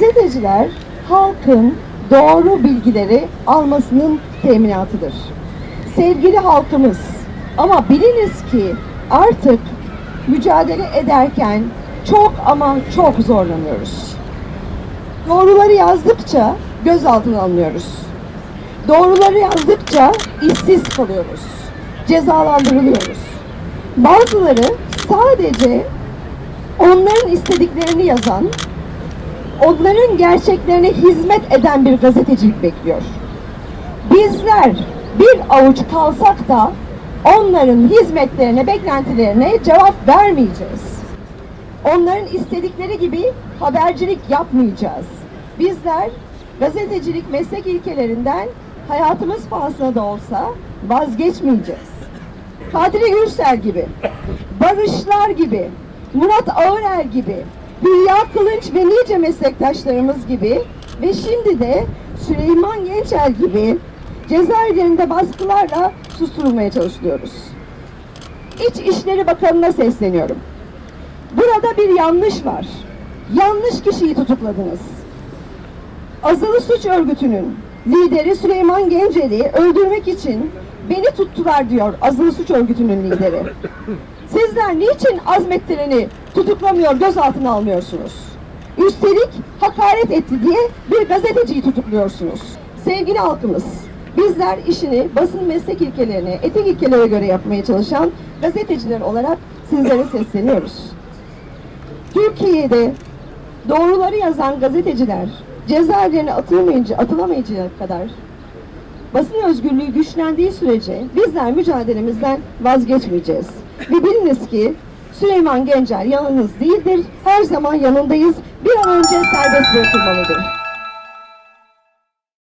Gazeteciler halkın doğru bilgileri almasının teminatıdır. Sevgili halkımız ama biliniz ki artık mücadele ederken çok ama çok zorlanıyoruz. Doğruları yazdıkça gözaltına alınıyoruz. Doğruları yazdıkça işsiz kalıyoruz. Cezalandırılıyoruz. Bazıları sadece onların istediklerini yazan, onların gerçeklerine hizmet eden bir gazetecilik bekliyor. Bizler bir avuç kalsak da onların hizmetlerine, beklentilerine cevap vermeyeceğiz. Onların istedikleri gibi habercilik yapmayacağız. Bizler gazetecilik meslek ilkelerinden hayatımız pahasına da olsa vazgeçmeyeceğiz. Kadri Gürsel gibi, Barışlar gibi, Murat Ağırer gibi, Hülya Kılınç ve nice meslektaşlarımız gibi ve şimdi de Süleyman Gençer gibi cezaevlerinde baskılarla susturulmaya çalışıyoruz. İç İşleri Bakanı'na sesleniyorum. Burada bir yanlış var. Yanlış kişiyi tutukladınız. Azılı Suç Örgütü'nün lideri Süleyman Gencer'i öldürmek için beni tuttular diyor Azılı Suç Örgütü'nün lideri. Sizler niçin azmettireni tutuklamıyor, gözaltına almıyorsunuz? Üstelik hakaret etti diye bir gazeteciyi tutukluyorsunuz. Sevgili halkımız, bizler işini basın meslek ilkelerine, etik ilkelere göre yapmaya çalışan gazeteciler olarak sizlere sesleniyoruz. Türkiye'de doğruları yazan gazeteciler cezaevlerine atılmayınca, atılamayıncaya kadar basın özgürlüğü güçlendiği sürece bizler mücadelemizden vazgeçmeyeceğiz. Ve biliniz ki Süleyman Gencer yanınız değildir. Her zaman yanındayız. Bir an önce serbest bırakılmalıdır.